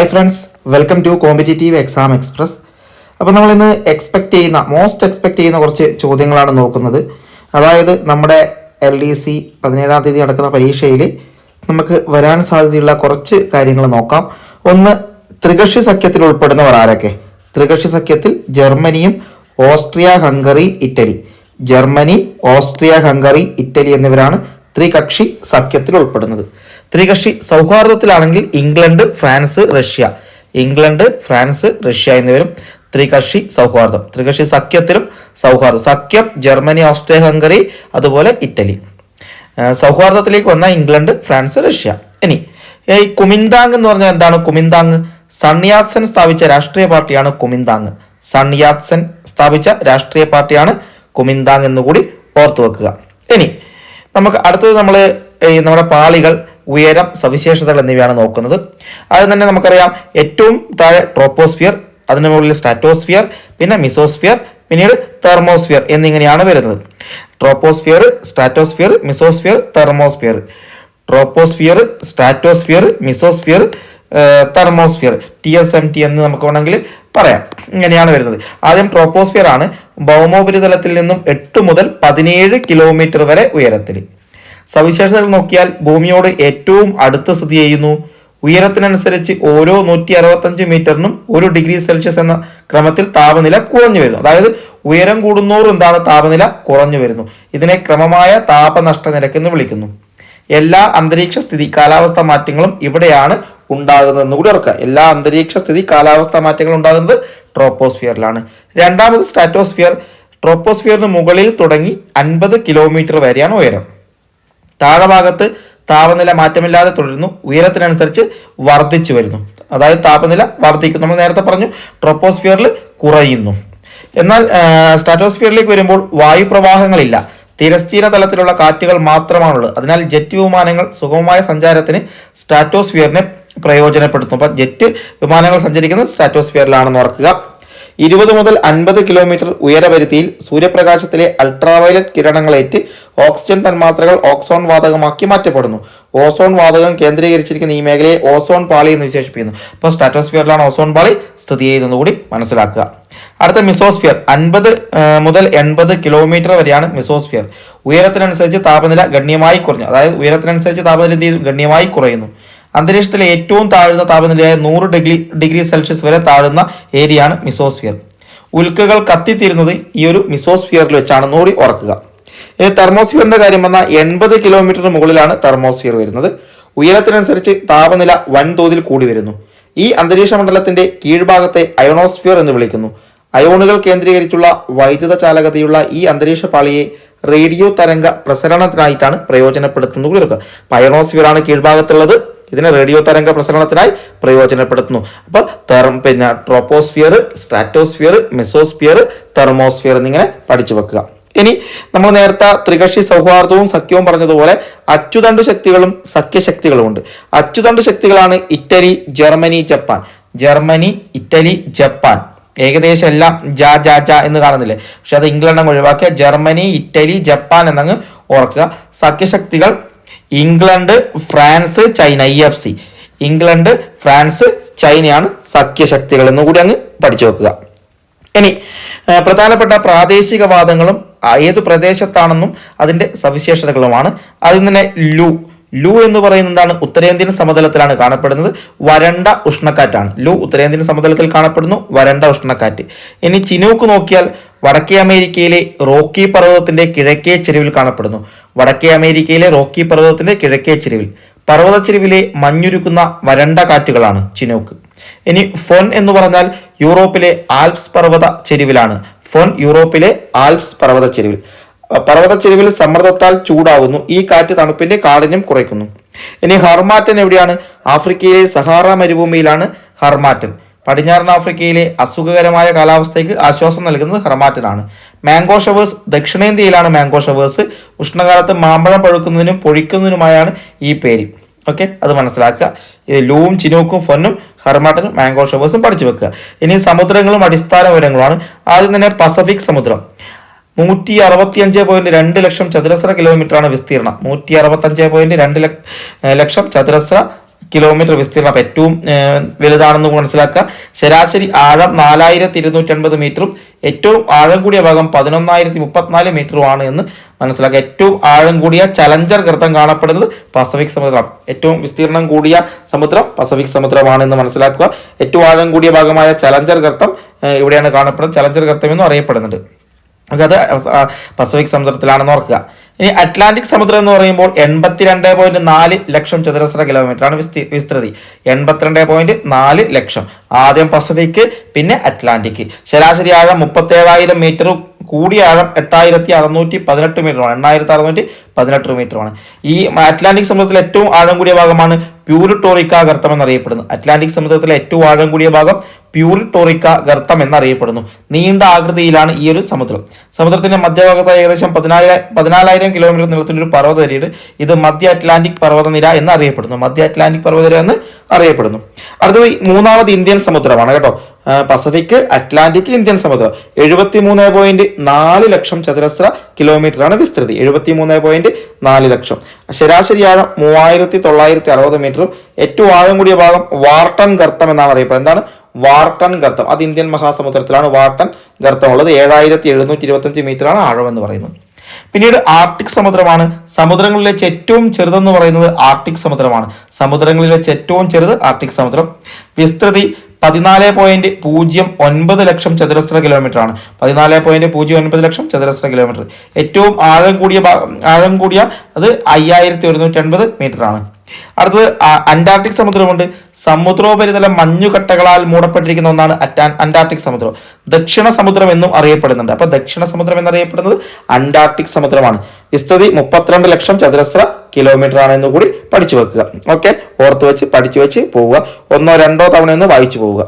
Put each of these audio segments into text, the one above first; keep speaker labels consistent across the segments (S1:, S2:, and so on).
S1: Hi friends welcome to competitive exam express അപ്പോൾ നമ്മൾ ഇന്ന് എക്സ്പെക്റ്റ് ചെയ്യുന്ന മോസ്റ്റ് എക്സ്പെക്ട് ചെയ്യുന്ന കുറച്ച് ചോദ്യങ്ങളാണ് നോക്കുന്നത്. അതായത് നമ്മുടെ എൽ ഡി സി പതിനേഴാം തീയതി നടക്കുന്ന പരീക്ഷയിൽ നമുക്ക് വരാൻ സാധ്യതയുള്ള കുറച്ച് കാര്യങ്ങൾ നോക്കാം. ഒന്ന് ത്രികക്ഷി സഖ്യത്തിൽ ഉൾപ്പെടുന്നവർ ആരൊക്കെ? ത്രികക്ഷി സഖ്യത്തിൽ ജർമ്മനിയും Austria Hungary Italy. Germany Austria Hungary Italy എന്നിവരാണ് ത്രികക്ഷി സഖ്യത്തിൽ ഉൾപ്പെടുന്നത്. ത്രികക്ഷി സൗഹാർദ്ദത്തിലാണെങ്കിൽ England France Russia. England France Russia എന്നിവരും ത്രികക്ഷി സൗഹാർദ്ദം. ത്രികക്ഷി സഖ്യത്തിലും സൗഹാർദ്ദം. സഖ്യം ജർമ്മനി ഓസ്ട്രിയ ഹംഗറി അതുപോലെ ഇറ്റലി. സൗഹാർദ്ദത്തിലേക്ക് വന്ന ഇംഗ്ലണ്ട് ഫ്രാൻസ് റഷ്യ. ഇനി ഈ കുമിന്താങ് എന്ന് പറഞ്ഞാൽ എന്താണ് കുമിന്താങ് സണ്യാത്സൻ സ്ഥാപിച്ച രാഷ്ട്രീയ പാർട്ടിയാണ് കുമിന്താങ് സണ്യാത്സൻ സ്ഥാപിച്ച രാഷ്ട്രീയ പാർട്ടിയാണ് കുമിന്താങ് എന്നുകൂടി ഓർത്തു വെക്കുക ഇനി നമുക്ക് അടുത്തത് നമ്മൾ നമ്മുടെ പാളികൾ ഉയരം സവിശേഷതകൾ എന്നിവയാണ് നോക്കുന്നത്. അത് തന്നെ നമുക്കറിയാം ഏറ്റവും താഴെ ട്രോപ്പോസ്ഫിയർ അതിനു മുകളിൽ സ്റ്റാറ്റോസ്ഫിയർ പിന്നെ മിസോസ്ഫിയർ പിന്നീട് തെർമോസ്ഫിയർ എന്നിങ്ങനെയാണ് വരുന്നത്. Troposphere stratosphere mesosphere thermosphere. Troposphere stratosphere mesosphere thermosphere. T S M T എന്ന് നമുക്ക് വേണമെങ്കിൽ പറയാം. ഇങ്ങനെയാണ് വരുന്നത്. ആദ്യം ട്രോപ്പോസ്ഫിയർ ആണ് ഭൗമോപരിതലത്തിൽ നിന്നും എട്ട് മുതൽ പതിനേഴ് കിലോമീറ്റർ വരെ ഉയരത്തിൽ. സവിശേഷതകൾ നോക്കിയാൽ ഭൂമിയോട് ഏറ്റവും അടുത്ത് സ്ഥിതി ചെയ്യുന്നു. ഉയരത്തിനനുസരിച്ച് ഓരോ നൂറ്റി അറുപത്തഞ്ച് മീറ്ററിനും ഒരു ഡിഗ്രി സെൽഷ്യസ് എന്ന ക്രമത്തിൽ താപനില കുറഞ്ഞു വരുന്നു. അതായത് ഉയരം കൂടുന്നോറും എന്താണ് താപനില കുറഞ്ഞു വരുന്നു. ഇതിനെ ക്രമമായ താപനഷ്ട നിരക്ക് എന്ന് വിളിക്കുന്നു. എല്ലാ അന്തരീക്ഷ സ്ഥിതി കാലാവസ്ഥ മാറ്റങ്ങളും ഇവിടെയാണ് ഉണ്ടാകുന്നതെന്ന് കൂടി ഓർക്കുക. എല്ലാ അന്തരീക്ഷ സ്ഥിതി കാലാവസ്ഥ മാറ്റങ്ങളും ഉണ്ടാകുന്നത് ട്രോപ്പോസ്ഫിയറിലാണ്. രണ്ടാമത് സ്റ്റാറ്റോസ്ഫിയർ. ട്രോപ്പോസ്ഫിയറിന് മുകളിൽ തുടങ്ങി അൻപത് കിലോമീറ്റർ വരെയാണ് ഉയരം. താഴഭാഗത്ത് താപനില മാറ്റമില്ലാതെ തുടരുന്നു. ഉയരത്തിനനുസരിച്ച് വർദ്ധിച്ചു വരുന്നു. അതായത് താപനില വർദ്ധിക്കുന്നു. നമ്മൾ നേരത്തെ പറഞ്ഞു ട്രോപ്പോസ്ഫിയറിൽ കുറയുന്നു. എന്നാൽ സ്റ്റാറ്റോസ്ഫിയറിലേക്ക് വരുമ്പോൾ വായുപ്രവാഹങ്ങളില്ല. തിരശ്ചീന തലത്തിലുള്ള കാറ്റുകൾ മാത്രമാണുള്ളത്. അതിനാൽ ജെറ്റ് വിമാനങ്ങൾ സുഗമമായ സഞ്ചാരത്തിന് സ്റ്റാറ്റോസ്ഫിയറിനെ പ്രയോജനപ്പെടുത്തുന്നു. അപ്പം ജെറ്റ് വിമാനങ്ങൾ സഞ്ചരിക്കുന്നത് സ്റ്റാറ്റോസ്ഫിയറിലാണെന്ന് ഓർക്കുക. ഇരുപത് മുതൽ അൻപത് കിലോമീറ്റർ ഉയരപരിധിയിൽ സൂര്യപ്രകാശത്തിലെ അൾട്രാവയലറ്റ് കിരണങ്ങളേറ്റ് ഓക്സിജൻ തന്മാത്രകൾ ഓക്സോൺ വാതകമാക്കി മാറ്റപ്പെടുന്നു. ഓസോൺ വാതകം കേന്ദ്രീകരിച്ചിരിക്കുന്ന ഈ മേഖലയെ ഓസോൺ പാളി എന്ന് വിശേഷിപ്പിക്കുന്നു. അപ്പോൾ സ്റ്റാറ്റോസ്ഫിയറിലാണ് ഓസോൺ പാളി സ്ഥിതി ചെയ്യുന്നത് കൂടി മനസ്സിലാക്കുക. അടുത്ത മിസോസ്ഫിയർ അൻപത് മുതൽ എൺപത് കിലോമീറ്റർ വരെയാണ് മിസോസ്ഫിയർ. ഉയരത്തിനനുസരിച്ച് താപനില ഗണ്യമായി കുറഞ്ഞു. അതായത് ഉയരത്തിനനുസരിച്ച് താപനില എന്ത്? ഗണ്യമായി കുറയുന്നു. അന്തരീക്ഷത്തിലെ ഏറ്റവും താഴ്ന്ന താപനിലയായ നൂറ് ഡിഗ്രി ഡിഗ്രി സെൽഷ്യസ് വരെ താഴുന്ന ഏരിയയാണ് മിസോസ്ഫിയർ. ഉൽക്കകൾ കത്തിത്തീരുന്നത് ഈ ഒരു മിസോസ്ഫിയറിൽ വെച്ചാണ് നോടി ഓർക്കുക ഇനി തെർമോസ്ഫിയറിന്റെ കാര്യം വന്നാൽ എൺപത് കിലോമീറ്ററിന് മുകളിലാണ് തെർമോസ്ഫിയർ വരുന്നത്. ഉയരത്തിനനുസരിച്ച് താപനില വൻതോതിൽ കൂടി വരുന്നു. ഈ അന്തരീക്ഷ മണ്ഡലത്തിന്റെ കീഴ്ഭാഗത്തെ അയോണോസ്ഫിയർ എന്ന് വിളിക്കുന്നു. അയോണുകൾ കേന്ദ്രീകരിച്ചുള്ള വൈദ്യുത ചാലകതയുള്ള ഈ അന്തരീക്ഷ പാളിയെ റേഡിയോ തരംഗ പ്രസരണത്തിനായിട്ടാണ് പ്രയോജനപ്പെടുത്തുന്നത്. അയോണോസ്ഫിയർ ആണ് കീഴ്ഭാഗത്തുള്ളത്. ഇതിനെ റേഡിയോ തരംഗ പ്രസരണത്തിനായി പ്രയോജനപ്പെടുത്തുന്നു. അപ്പോൾ തെർമ പിന്നെ ട്രോപ്പോസ്ഫിയർ സ്ട്രാറ്റോസ്ഫിയർ മെസോസ്ഫിയർ തെർമോസ്ഫിയർ എന്നിങ്ങനെ പഠിച്ചു വെക്കുക. ഇനി നമ്മൾ നേരത്തെ ത്രികക്ഷി സൗഹാർദ്ദവും സഖ്യവും പറഞ്ഞതുപോലെ അച്ചുതണ്ട് ശക്തികളും സഖ്യശക്തികളും ഉണ്ട്. അച്ചുതണ്ട് ശക്തികളാണ് Italy Germany Japan. Germany Italy Japan. ഏകദേശം എല്ലാം ജാ ജാ ജാ എന്ന് കാണുന്നില്ലേ? പക്ഷെ അത് ഇംഗ്ലണ്ട് ഒഴിവാക്കിയ ജർമ്മനി ഇറ്റലി ജപ്പാൻ എന്നങ്ങ് ഓർക്കുക. സഖ്യശക്തികൾ England France China E F C England France ചൈനയാണ് സഖ്യശക്തികൾ എന്നുകൂടി അങ്ങ് പഠിച്ചു വെക്കുക. ഇനി പ്രധാനപ്പെട്ട പ്രാദേശികവാദങ്ങളും ഏത് പ്രദേശത്താണെന്നും അതിന്റെ സവിശേഷതകളുമാണ്. അതിൽ തന്നെ ലു. ലു എന്ന് പറയുന്നത് എന്താണ്? ഉത്തരേന്ത്യൻ സമതലത്തിലാണ് കാണപ്പെടുന്നത്. വരണ്ട ഉഷ്ണക്കാറ്റാണ്. ലു ഉത്തരേന്ത്യൻ സമതലത്തിൽ കാണപ്പെടുന്നു. വരണ്ട ഉഷ്ണക്കാറ്റ്. ഇനി ചിനൂക്ക് നോക്കിയാൽ വടക്കേ അമേരിക്കയിലെ റോക്കി പർവതത്തിന്റെ കിഴക്കേ ചെരുവിൽ കാണപ്പെടുന്നു. വടക്കേ അമേരിക്കയിലെ റോക്കി പർവതത്തിന്റെ കിഴക്കേ ചെരുവിൽ. പർവതച്ചെരുവിലെ മഞ്ഞുരുക്കുന്ന വരണ്ട കാറ്റുകളാണ് ചിനോക്ക്. ഇനി ഫൊൻ എന്ന് പറഞ്ഞാൽ യൂറോപ്പിലെ ആൽപ്സ് പർവത ചെരുവിലാണ്. ഫൊൻ യൂറോപ്പിലെ ആൽപ്സ് പർവത ചെരുവിൽ. പർവത ചെരുവിൽ സമ്മർദ്ദത്താൽ ചൂടാവുന്നു. ഈ കാറ്റ് തണുപ്പിന്റെ കാഠിന്യം കുറയ്ക്കുന്നു. ഇനി ഹർമാറ്റൻ എവിടെയാണ്? ആഫ്രിക്കയിലെ സഹാറ മരുഭൂമിയിലാണ് ഹർമാറ്റൻ. പടിഞ്ഞാറൻ ആഫ്രിക്കയിലെ അസുഖകരമായ കാലാവസ്ഥയ്ക്ക് ആശ്വാസം നൽകുന്നത് ഹെർമാറ്റനാണ് മാംഗോ ഷവേഴ്സ് ദക്ഷിണേന്ത്യയിലാണ് മാംഗോ ഷവേഴ്സ്. ഉഷ്ണകാലത്ത് മാമ്പഴം പഴുക്കുന്നതിനും പൊഴിക്കുന്നതിനുമായാണ് ഈ പേര്. ഓക്കെ അത് മനസ്സിലാക്കുക. ലൂവും ചിനൂക്കും ഫൊന്നും ഹെർമാറ്റനും മാംഗോ ഷവേഴ്സും പഠിച്ചു വെക്കുക. ഇനി സമുദ്രങ്ങളും അടിസ്ഥാന വിവരങ്ങളുമാണ് ആദ്യം തന്നെ പസഫിക് സമുദ്രം. നൂറ്റി അറുപത്തി അഞ്ച് പോയിന്റ് രണ്ട് ലക്ഷം ചതുരശ്ര കിലോമീറ്റർ ആണ് വിസ്തീർണം നൂറ്റി അറുപത്തി അഞ്ച് പോയിന്റ് രണ്ട് ലക്ഷം ചതുരശ്ര കിലോമീറ്റർ വിസ്തീർണം ഏറ്റവും വലുതാണെന്ന് മനസ്സിലാക്കുക ശരാശരി ആഴം നാലായിരത്തി ഇരുന്നൂറ്റി അൻപത് മീറ്ററും ഏറ്റവും ആഴം കൂടിയ ഭാഗം പതിനൊന്നായിരത്തി മുപ്പത്തിനാല് മീറ്ററുമാണ് എന്ന് മനസ്സിലാക്കുക ഏറ്റവും ആഴം കൂടിയ ചലഞ്ചർ ഗർത്തം കാണപ്പെടുന്നത് പസഫിക് സമുദ്രം. ഏറ്റവും വിസ്തീർണം കൂടിയ സമുദ്രം പസഫിക് സമുദ്രമാണ് എന്ന് മനസ്സിലാക്കുക. ഏറ്റവും ആഴം കൂടിയ ഭാഗമായ ചലഞ്ചർ ഗർത്തം ഇവിടെയാണ് കാണപ്പെടുന്നത്. ചലഞ്ചർ ഗർത്തം എന്നും അറിയപ്പെടുന്നുണ്ട്. അത് പസഫിക് സമുദ്രത്തിലാണെന്ന് ഓർക്കുക. ഇനി അറ്റ്ലാന്റിക് സമുദ്രം എന്ന് പറയുമ്പോൾ എൺപത്തിരണ്ട് പോയിന്റ് നാല് ലക്ഷം ചതുരശ്ര കിലോമീറ്റർ ആണ് വിസ്തി വിസ്തൃതി. എൺപത്തിരണ്ട് പോയിന്റ് നാല് ലക്ഷം. ആദ്യം പസഫിക് പിന്നെ അറ്റ്ലാന്റിക് ശരാശരി ആഴം മുപ്പത്തേഴായിരം മീറ്റർ കൂടിയ ആഴം എട്ടായിരത്തി അറുന്നൂറ്റി പതിനെട്ട് മീറ്ററാണ് എണ്ണായിരത്തി അറുന്നൂറ്റി പതിനെട്ട് മീറ്ററാണ് ഈ അറ്റ്ലാന്റിക് സമുദ്രത്തിലെ ഏറ്റവും ആഴം കൂടിയ ഭാഗമാണ് പ്യൂരിട്ടോറിക്ക ഗർത്തം എന്നറിയപ്പെടുന്നത് അറ്റ്ലാന്റിക് സമുദ്രത്തിലെ ഏറ്റവും ആഴം കൂടിയ ഭാഗം പ്യൂരിട്ടോറിക്ക ഗർത്തം എന്നറിയപ്പെടുന്നു. നീണ്ട ആകൃതിയിലാണ് ഈ ഒരു സമുദ്രം. സമുദ്രത്തിന്റെ മധ്യഭാഗത്ത് ഏകദേശം പതിനായിരം പതിനാലായിരം കിലോമീറ്റർ നീളത്തിലൊരു പർവതനിരയുണ്ട് ഇത് മധ്യ അറ്റ്ലാന്റിക് പർവതനിര എന്ന് അറിയപ്പെടുന്നു മധ്യ അറ്റ്ലാന്റിക് പർവതനിര എന്ന് അറിയപ്പെടുന്നു. അടുത്തത് മൂന്നാമത് ഇന്ത്യൻ സമുദ്രമാണ് കേട്ടോ. പസഫിക് അറ്റ്ലാന്റിക് ഇന്ത്യൻ സമുദ്രം. എഴുപത്തി മൂന്ന് പോയിന്റ് നാല് ലക്ഷം ചതുരശ്ര കിലോമീറ്ററാണ് വിസ്തൃതി. എഴുപത്തി മൂന്ന് പോയിന്റ് നാല് ലക്ഷം. ശരാശരി ആഴം മൂവായിരത്തി തൊള്ളായിരത്തി അറുപത് മീറ്ററും ഏറ്റവും ആഴം കൂടിയ ഭാഗം വാർട്ടൺ ഗർത്തം എന്നാണ് അറിയപ്പെടുന്നത്. എന്താണ്? വാർട്ടൺ ഗർത്തം. അത് ഇന്ത്യൻ മഹാസമുദ്രത്തിലാണ് വാർട്ടൺ ഗർത്തം ഉള്ളത് ഏഴായിരത്തി എഴുന്നൂറ്റി ഇരുപത്തഞ്ച് മീറ്ററാണ് ആഴം എന്ന് പറയുന്നത്. പിന്നീട് ആർട്ടിക് സമുദ്രമാണ്. സമുദ്രങ്ങളിലെ ഏറ്റവും ചെറുതെന്ന് പറയുന്നത് ആർട്ടിക് സമുദ്രമാണ്. സമുദ്രങ്ങളിലെ ഏറ്റവും ചെറുത് ആർട്ടിക് സമുദ്രം. വിസ്തൃതി പതിനാല് പോയിന്റ് പൂജ്യം ഒൻപത് ലക്ഷം ചതുരശ്ര കിലോമീറ്റർ ആണ് പതിനാല് പോയിന്റ് പൂജ്യം ഒൻപത് ലക്ഷം ചതുരശ്ര കിലോമീറ്റർ. ഏറ്റവും ആഴം കൂടിയ ആഴം കൂടിയ അത് അയ്യായിരത്തി ഒരുന്നൂറ്റി അൻപത് മീറ്റർ ആണ് അടുത്തത് അന്റാർട്ടിക് സമുദ്രമുണ്ട്. സമുദ്രോപരിതല മഞ്ഞുകട്ടകളാൽ മൂടപ്പെട്ടിരിക്കുന്ന ഒന്നാണ് അന്റാർട്ടിക് സമുദ്രം. ദക്ഷിണ സമുദ്രം എന്നും അറിയപ്പെടുന്നുണ്ട്. അപ്പൊ ദക്ഷിണ സമുദ്രം എന്നറിയപ്പെടുന്നത് അന്റാർട്ടിക് സമുദ്രമാണ്. വിസ്തൃതി മുപ്പത്തിരണ്ട് ലക്ഷം ചതുരശ്ര കിലോമീറ്റർ ആണ് കൂടി പഠിച്ചു വെക്കുക. ഓക്കെ? ഓർത്തു വെച്ച് പഠിച്ചു വെച്ച് പോവുക. ഒന്നോ രണ്ടോ തവണ ഒന്ന് വായിച്ചു പോവുക.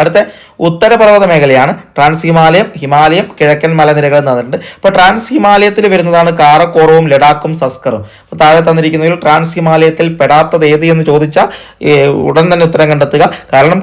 S1: അടുത്ത ഉത്തരപർവത മേഖലയാണ് ട്രാൻസ് ഹിമാലയം ഹിമാലയം കിഴക്കൻ മലനിരകൾ എന്ന് പറഞ്ഞിട്ടുണ്ട്. അപ്പോൾ ട്രാൻസ് ഹിമാലയത്തിൽ വരുന്നതാണ് കാറക്കോറവും ലഡാക്കും സസ്കറും. അപ്പോൾ താഴെ തന്നിരിക്കുന്നതിൽ ട്രാൻസ് ഹിമാലയത്തിൽ പെടാത്തത് ഏത് എന്ന് ചോദിച്ചാൽ ഉടൻ തന്നെ ഉത്തരം കണ്ടെത്തുക. കാരണം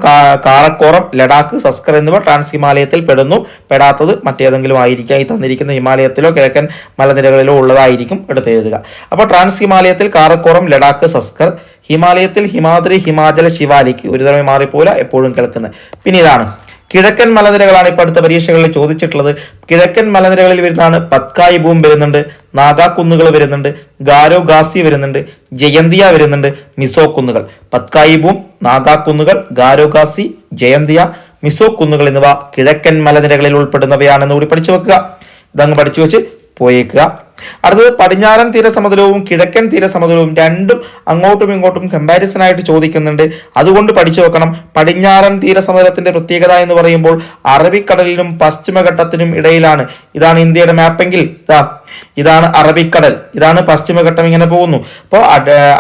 S1: കാറക്കോറം ലഡാക്ക് സസ്കർ എന്നിവ ട്രാൻസ് ഹിമാലയത്തിൽ പെടുന്നു. പെടാത്തത് മറ്റേതെങ്കിലും ആയിരിക്കാം. ഈ തന്നിരിക്കുന്ന ഹിമാലയത്തിലോ കിഴക്കൻ മലനിരകളിലോ ഉള്ളതായിരിക്കും എടുത്തെഴുതുക. അപ്പോൾ ട്രാൻസ് ഹിമാലയത്തിൽ കാറക്കോറം ലഡാക്ക് സസ്കർ ഹിമാലയത്തിൽ ഹിമാദ്രി ഹിമാചല ശിവാലിക്ക് ഒരു തവണ മാറിപ്പോല എപ്പോഴും കിടക്കുന്നത് പിന്നെ ഇതാണ് കിഴക്കൻ മലനിരകളാണ് ഇപ്പോൾ അടുത്ത പരീക്ഷകളിൽ ചോദിച്ചിട്ടുള്ളത്. കിഴക്കൻ മലനിരകളിൽ വരുന്നതാണ് പത്കായി ഭൂം വരുന്നുണ്ട് നാഗാ കുന്നുകൾ വരുന്നുണ്ട് ഗാരോ ഗാസി വരുന്നുണ്ട് ജയന്തിയ വരുന്നുണ്ട് മിസോ കുന്നുകൾ പത്കായി ഭൂം നാഗാ കുന്നുകൾ ഗാരോ ഗാസി ജയന്തിയ മിസോ കുന്നുകൾ എന്നിവ കിഴക്കൻ മലനിരകളിൽ ഉൾപ്പെടുന്നവയാണെന്ന് കൂടി പഠിച്ചു വെക്കുക. ഇതങ്ങ് പഠിച്ചു വെച്ച് പോയേക്കുക. അടുത്തത് പടിഞ്ഞാറൻ തീരസമുദ്രവും കിഴക്കൻ തീരസമുദ്രവും രണ്ടും അങ്ങോട്ടും ഇങ്ങോട്ടും കമ്പാരിസൺ ആയിട്ട് ചോദിക്കുന്നുണ്ട്. അതുകൊണ്ട് പഠിച്ചു വെക്കണം. പടിഞ്ഞാറൻ തീരസമുദ്രത്തിന്റെ പ്രത്യേകത എന്ന് പറയുമ്പോൾ അറബിക്കടലിനും പശ്ചിമഘട്ടത്തിനും ഇടയിലാണ്. ഇതാണ് ഇന്ത്യയുടെ മാപ്പെങ്കിൽ. ഇതാ ഇതാണ് അറബിക്കടൽ. ഇതാണ് പശ്ചിമഘട്ടം ഇങ്ങനെ പോകുന്നു. അപ്പോൾ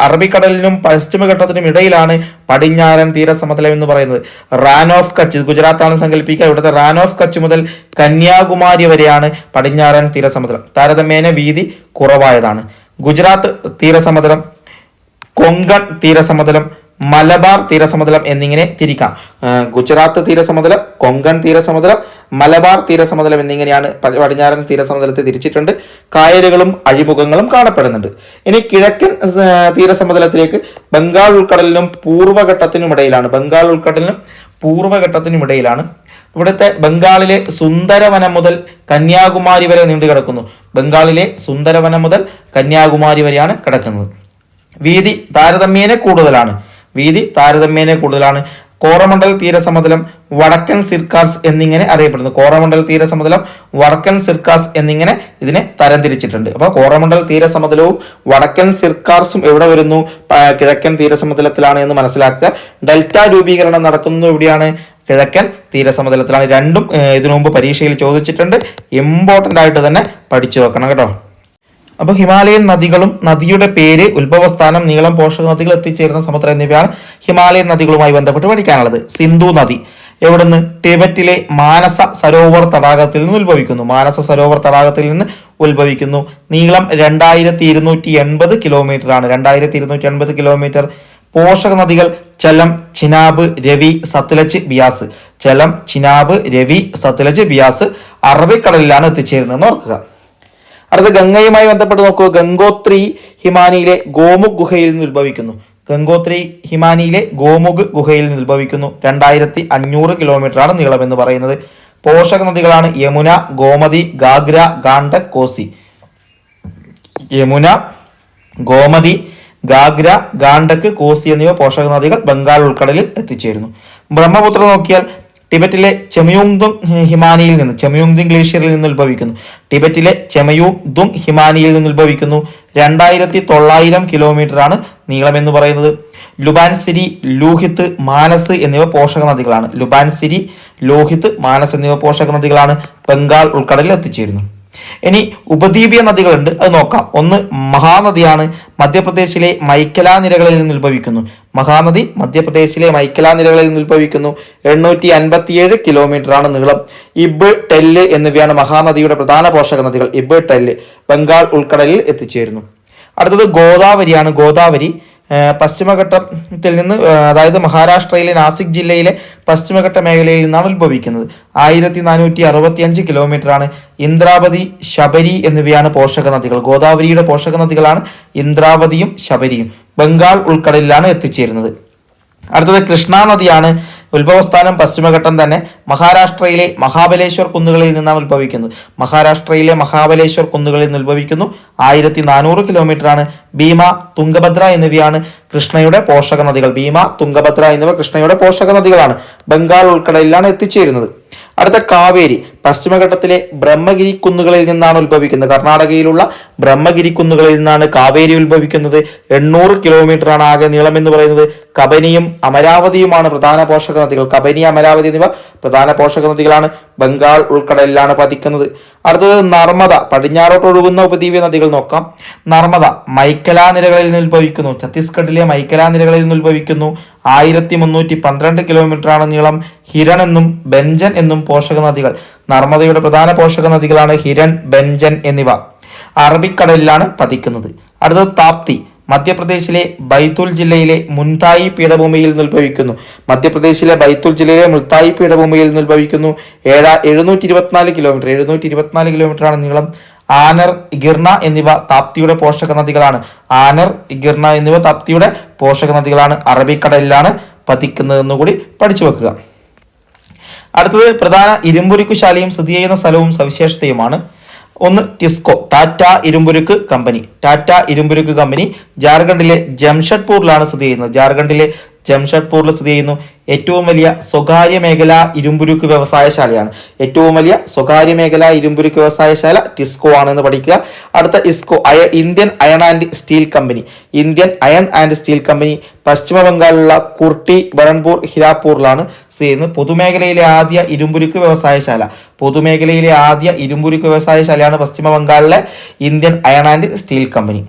S1: അറബിക്കടലിനും പശ്ചിമഘട്ടത്തിനും ഇടയിലാണ് പടിഞ്ഞാറൻ തീരസമതലം എന്ന് പറയുന്നത്. റാൻ ഓഫ് കച്ച് ഗുജറാത്താണ് സങ്കല്പിക്കുക. ഇവിടുത്തെ റാൻ ഓഫ് കച്ച് മുതൽ കന്യാകുമാരി വരെയാണ് പടിഞ്ഞാറൻ തീരസമുദ്രം താരതമ്യേന വീതി കുറവായതാണ്. ഗുജറാത്ത് തീരസമതലം കൊങ്കൺ തീരസമതലം മലബാർ തീരസമതലം എന്നിങ്ങനെ തിരിക്കാം. ഗുജറാത്ത് തീരസമതലം കൊങ്കൺ തീരസമതലം മലബാർ തീരസമതലം എന്നിങ്ങനെയാണ് പടിഞ്ഞാറൻ തീരസമതലത്തെ തിരിച്ചിട്ടുണ്ട്. കായലുകളും അഴിമുഖങ്ങളും കാണപ്പെടുന്നുണ്ട്. ഇനി കിഴക്കൻ തീരസമതലത്തിലേക്ക് ബംഗാൾ ഉൾക്കടലിനും പൂർവഘട്ടത്തിനും ഇടയിലാണ് ബംഗാൾ ഉൾക്കടലിനും പൂർവഘട്ടത്തിനും ഇടയിലാണ് ഇവിടുത്തെ ബംഗാളിലെ സുന്ദരവനം മുതൽ കന്യാകുമാരി വരെ നീണ്ടു കിടക്കുന്നു. ബംഗാളിലെ സുന്ദരവനം മുതൽ കന്യാകുമാരി വരെയാണ് കിടക്കുന്നത്. വീതി താരതമ്യേന കൂടുതലാണ്. വീതി താരതമ്യേന കൂടുതലാണ്. കോറമണ്ഡൽ തീരസമതലം വടക്കൻ സിർക്കാസ് എന്നിങ്ങനെ അറിയപ്പെടുന്നു. കോറമണ്ഡൽ തീരസമതലം വടക്കൻ സിർക്കാസ് എന്നിങ്ങനെ ഇതിനെ തരംതിരിച്ചിട്ടുണ്ട്. അപ്പോൾ കോറമണ്ഡൽ തീരസമതലവും വടക്കൻ സിർക്കാർസും എവിടെ വരുന്നു? കിഴക്കൻ തീരസമതലത്തിലാണ് എന്ന് മനസ്സിലാക്കുക. ഡെൽറ്റ രൂപീകരണം നടക്കുന്നത് എവിടെയാണ്? കിഴക്കൻ തീരസമതലത്തിലാണ്. രണ്ടും ഇതിനു മുമ്പ് പരീക്ഷയിൽ ചോദിച്ചിട്ടുണ്ട്. ഇമ്പോർട്ടന്റ് ആയിട്ട് തന്നെ പഠിച്ചു വെക്കണം കേട്ടോ. അപ്പോൾ ഹിമാലയൻ നദികളും നദിയുടെ പേര് ഉത്ഭവസ്ഥാനം നീളം പോഷക നദികൾ എത്തിച്ചേരുന്ന സമുദ്രം എന്നിവയാണ് ഹിമാലയൻ നദികളുമായി ബന്ധപ്പെട്ട് പഠിക്കാനുള്ളത്. സിന്ധു നദി എവിടുന്ന്? ടിബറ്റിലെ മാനസ സരോവർ തടാകത്തിൽ നിന്ന് ഉത്ഭവിക്കുന്നു. മാനസ സരോവർ തടാകത്തിൽ നിന്ന് ഉത്ഭവിക്കുന്നു. നീളം രണ്ടായിരത്തി ഇരുന്നൂറ്റി എൺപത് കിലോമീറ്റർ ആണ്. രണ്ടായിരത്തി ഇരുന്നൂറ്റി എൺപത് കിലോമീറ്റർ പോഷക നദികൾ ചലം ചിനാബ് രവി സത്ലജ് ബിയാസ്. ചെലം ചിനാബ് രവി സത്ലജ് ബിയാസ് അറബിക്കടലിലാണ് എത്തിച്ചേരുന്നതെന്ന് ഓർക്കുക. അടുത്ത ഗംഗയുമായി ബന്ധപ്പെട്ട് നോക്കുക ഗംഗോത്രി ഹിമാനിയിലെ ഗോമുഖ് ഗുഹയിൽ നിന്ന് ഉത്ഭവിക്കുന്നു. ഗംഗോത്രി ഹിമാനിയിലെ ഗോമുഖ് ഗുഹയിൽ നിന്ന് ഉത്ഭവിക്കുന്നു. രണ്ടായിരത്തി അഞ്ഞൂറ് കിലോമീറ്ററാണ് നീളമെന്ന് പറയുന്നത്. പോഷക നദികളാണ് യമുന ഗോമതി ഗാഗ്ര ഗാണ്ടക് കോസി. യമുന ഗോമതി ഗാഗ്ര ഗാണ്ടക്ക് കോസി എന്നിവ പോഷക നദികൾ ബംഗാൾ ഉൾക്കടലിൽ എത്തിച്ചേരുന്നു. ബ്രഹ്മപുത്ര നോക്കിയാൽ ടിബറ്റിലെ ചെമയുങ്തുങ് ഹിമാനിയിൽ നിന്ന് ചെമയുങ്തുങ് ഗ്ലേഷ്യറിൽ നിന്ന് ഉത്ഭവിക്കുന്നു. ടിബറ്റിലെ ചെമയുങ്തുങ് ഹിമാനിയിൽ നിന്ന് ഉത്ഭവിക്കുന്നു. രണ്ടായിരത്തി തൊള്ളായിരം കിലോമീറ്റർ ആണ് നീളം എന്ന് പറയുന്നത്. ലുബാൻസിരി ലൂഹിത്ത് മാനസ് എന്നിവ പോഷക നദികളാണ് ലുബാൻസിരി ലോഹിത്ത് മാനസ് എന്നിവ പോഷക നദികളാണ് ബംഗാൾ ഉൾക്കടലിൽ എത്തിച്ചേരുന്നു ഇനി ഉപദ്വീപീയ നദികളുണ്ട്. അത് നോക്കാം. ഒന്ന് മഹാനദിയാണ്. മധ്യപ്രദേശിലെ മൈക്കല നിരകളിൽ നിന്ന് ഉത്ഭവിക്കുന്നു. മഹാനദി മധ്യപ്രദേശിലെ മൈക്കല നിരകളിൽ നിന്ന് ഉത്ഭവിക്കുന്നു. എണ്ണൂറ്റി അൻപത്തിയേഴ് കിലോമീറ്റർ ആണ് നീളം. ഇബ് ടെല്ല് എന്നിവയാണ് മഹാനദിയുടെ പ്രധാന പോഷക നദികൾ. ഇബ് ടെല്ല് ബംഗാൾ ഉൾക്കടലിൽ എത്തിച്ചേരുന്നു. അടുത്തത് ഗോദാവരിയാണ്. ഗോദാവരി പശ്ചിമഘട്ടത്തിൽ നിന്ന് അതായത് മഹാരാഷ്ട്രയിലെ നാസിക് ജില്ലയിലെ പശ്ചിമഘട്ട മേഖലയിൽ നിന്നാണ് ഉത്ഭവിക്കുന്നത്. ആയിരത്തി നാനൂറ്റി അറുപത്തി അഞ്ച് കിലോമീറ്റർ ആണ് ഇന്ദ്രാവതി ശബരി എന്നിവയാണ് പോഷക നദികൾ. ഗോദാവരിയുടെ പോഷക നദികളാണ് ഇന്ദ്രാവതിയും ശബരിയും. ബംഗാൾ ഉൾക്കടലിലാണ് എത്തിച്ചേരുന്നത്. അടുത്തത് കൃഷ്ണ നദിയാണ്. ഉത്ഭവസ്ഥാനം പശ്ചിമഘട്ടം തന്നെ മഹാരാഷ്ട്രയിലെ മഹാബലേശ്വർ കുന്നുകളിൽ നിന്നാണ് ഉത്ഭവിക്കുന്നത്. മഹാരാഷ്ട്രയിലെ മഹാബലേശ്വർ കുന്നുകളിൽ നിന്ന് ഉത്ഭവിക്കുന്നു. ആയിരത്തി നാനൂറ് കിലോമീറ്ററാണ് ഭീമ തുംഗഭദ്ര എന്നിവയാണ് കൃഷ്ണയുടെ പോഷക നദികൾ ഭീമ തുംഗഭദ്ര എന്നിവ കൃഷ്ണയുടെ പോഷക നദികളാണ് ബംഗാൾ ഉൾക്കടലിലാണ് എത്തിച്ചേരുന്നത്. അടുത്ത കാവേരി പശ്ചിമഘട്ടത്തിലെ ബ്രഹ്മഗിരി കുന്നുകളിൽ നിന്നാണ് ഉത്ഭവിക്കുന്നത്. കർണാടകയിലുള്ള ബ്രഹ്മഗിരി കുന്നുകളിൽ നിന്നാണ് കാവേരി ഉത്ഭവിക്കുന്നത്. എണ്ണൂറ് കിലോമീറ്റർ ആണ് ആകെ നീളം എന്ന് പറയുന്നത്. കബനിയും അമരാവതിയുമാണ് പ്രധാന പോഷക നദികൾ കബനി അമരാവതി എന്നിവ പ്രധാന പോഷക നദികളാണ് ബംഗാൾ ഉൾക്കടലിലാണ് പതിക്കുന്നത്. അടുത്തത് നർമ്മദ പടിഞ്ഞാറോട്ട് ഒഴുകുന്ന ഉപദ്വീപ നദികൾ നോക്കാം. നർമ്മദ മൈക്കലാ നിരകളിൽ നിന്ന് ഉത്ഭവിക്കുന്നു. ഛത്തീസ്ഗഡിലെ മൈക്കലാ നിരകളിൽ നിന്ന് ഉത്ഭവിക്കുന്നു. ആയിരത്തി മുന്നൂറ്റി പന്ത്രണ്ട് കിലോമീറ്റർ ആണ് നീളം ഹിരൺ എന്നും ബെഞ്ചൻ എന്നും പോഷക നദികൾ നർമ്മദയുടെ പ്രധാന പോഷക നദികളാണ് ഹിരൺ ബെഞ്ചൻ എന്നിവ. അറബിക്കടലിലാണ് പതിക്കുന്നത്. അടുത്തത് താപ്തി. മധ്യപ്രദേശിലെ ബൈത്തുൽ ജില്ലയിലെ മുൻതായി പീഠഭൂമിയിൽ നിൽഭവിക്കുന്നു. മധ്യപ്രദേശിലെ ബൈത്തുൽ ജില്ലയിലെ മുൽത്തായി പീഠഭൂമിയിൽ നിൽഭവിക്കുന്നു. ഏഴാ എഴുന്നൂറ്റി ഇരുപത്തിനാല് കിലോമീറ്റർ. എഴുന്നൂറ്റി ഇരുപത്തിനാല് കിലോമീറ്റർ ആണ് നീളം. ആനർ ഇഗിർണ എന്നിവ താപ്തിയുടെ പോഷക നദികളാണ്. ആനർ ഇഗിർണ എന്നിവ താപ്തിയുടെ പോഷക നദികളാണ്. അറബിക്കടലിലാണ് പതിക്കുന്നതെന്ന് കൂടി പഠിച്ചു വെക്കുക. അടുത്തത് പ്രധാന ഇരുമ്പുരുക്കുശാലയും സ്ഥിതി ചെയ്യുന്ന സ്ഥലവും സവിശേഷതയുമാണ്. ഒന്ന് ടിസ്കോ ടാറ്റ ഇരുമ്പുരുക്ക് കമ്പനി. ടാറ്റ ഇരുമ്പുരുക്ക് കമ്പനി ജാർഖണ്ഡിലെ ജംഷഡ്പൂരിലാണ് സ്ഥിതി ചെയ്യുന്നത്. ജാർഖണ്ഡിലെ ജംഷഡ്പൂരിൽ സ്ഥിതി ചെയ്യുന്നു. ഏറ്റവും വലിയ സ്വകാര്യ മേഖല ഇരുമ്പുരുക്ക് വ്യവസായശാലയാണ്. ഏറ്റവും വലിയ സ്വകാര്യ മേഖല ഇരുമ്പുരുക്ക് വ്യവസായശാല ടിസ്കോ ആണെന്ന് പഠിക്കുക. അടുത്ത ഇസ്കോ അയ Indian iron and steel company. Indian iron and steel company പശ്ചിമ ബംഗാളിലുള്ള കുർട്ടി ബറൺപൂർ ഹിരാപൂറിലാണ് സ്ഥിതി ചെയ്യുന്നത്. പൊതുമേഖലയിലെ ആദ്യ ഇരുമ്പുരുക്ക് വ്യവസായശാല. പൊതുമേഖലയിലെ ആദ്യ ഇരുമ്പുരുക്ക് വ്യവസായശാലയാണ് പശ്ചിമ ബംഗാളിലെ Indian iron and steel company.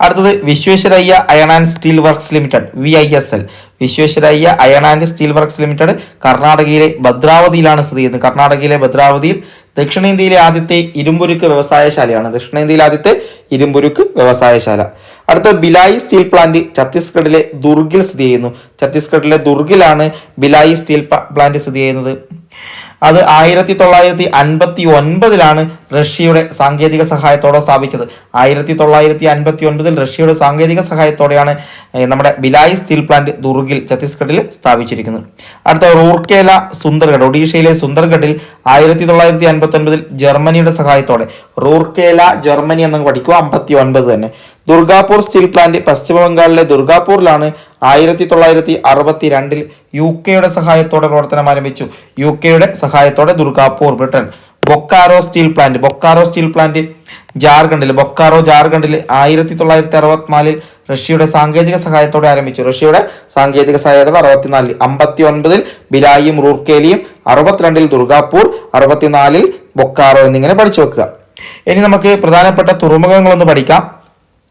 S1: അടുത്തത് Visvesvaraya iron and steel works limited V I S L Visvesvaraya iron and steel works limited കർണാടകയിലെ ഭദ്രാവതിയിലാണ് സ്ഥിതി ചെയ്യുന്നത്. കർണാടകയിലെ ഭദ്രാവതിയിൽ ദക്ഷിണേന്ത്യയിലെ ആദ്യത്തെ ഇരുമ്പുരുക്ക് വ്യവസായശാലയാണ്. ദക്ഷിണേന്ത്യയിലെ ആദ്യത്തെ ഇരുമ്പുരുക്ക് വ്യവസായശാല. അടുത്ത ബിലായി സ്റ്റീൽ പ്ലാന്റ് ഛത്തീസ്ഗഡിലെ ദുർഗിൽ സ്ഥിതി ചെയ്യുന്നു. ഛത്തീസ്ഗഡിലെ ദുർഗിലാണ് ബിലായി സ്റ്റീൽ പ്ലാന്റ് സ്ഥിതി ചെയ്യുന്നത്. അത് ആയിരത്തി തൊള്ളായിരത്തി അൻപത്തി ഒൻപതിലാണ് റഷ്യയുടെ സാങ്കേതിക സഹായത്തോടെ സ്ഥാപിച്ചത്. ആയിരത്തി തൊള്ളായിരത്തി അൻപത്തി ഒൻപതിൽ റഷ്യയുടെ സാങ്കേതിക സഹായത്തോടെയാണ് നമ്മുടെ ബിലായി സ്റ്റീൽ പ്ലാന്റ് ദുർഗിൽ ഛത്തീസ്ഗഡിൽ സ്ഥാപിച്ചിരിക്കുന്നത്. അടുത്ത റൂർക്കേല സുന്ദർഗഡ് ഒഡീഷയിലെ സുന്ദർഗഡിൽ ആയിരത്തി തൊള്ളായിരത്തി അൻപത്തി ഒൻപതിൽ ജർമ്മനിയുടെ സഹായത്തോടെ. റൂർക്കേല ജർമ്മനി എന്ന് പഠിക്കുക അമ്പത്തി ഒൻപത് തന്നെ. ദുർഗാപൂർ സ്റ്റീൽ പ്ലാന്റ് പശ്ചിമ ബംഗാളിലെ ദുർഗാപൂരിലാണ് ആയിരത്തി തൊള്ളായിരത്തി അറുപത്തി രണ്ടിൽ യു കെയുടെ സഹായത്തോടെ പ്രവർത്തനം ആരംഭിച്ചു. യു കെയുടെ സഹായത്തോടെ Durgapur Britain. Bokaro steel plant. Bokaro steel plant ജാർഖണ്ഡിൽ ബൊക്കാറോ ജാർഖണ്ഡിൽ ആയിരത്തി തൊള്ളായിരത്തി അറുപത്തിനാലിൽ റഷ്യയുടെ സാങ്കേതിക സഹായത്തോടെ ആരംഭിച്ചു. റഷ്യയുടെ സാങ്കേതിക സഹായത്തോടെ അറുപത്തിനാലിൽ അമ്പത്തി ഒൻപതിൽ ബിലായും റൂർക്കേലിയും അറുപത്തിരണ്ടിൽ ദുർഗാപൂർ അറുപത്തിനാലിൽ ബൊക്കാറോ എന്നിങ്ങനെ പഠിച്ചു വെക്കുക. ഇനി നമുക്ക് പ്രധാനപ്പെട്ട തുറമുഖങ്ങളൊന്ന് പഠിക്കാം.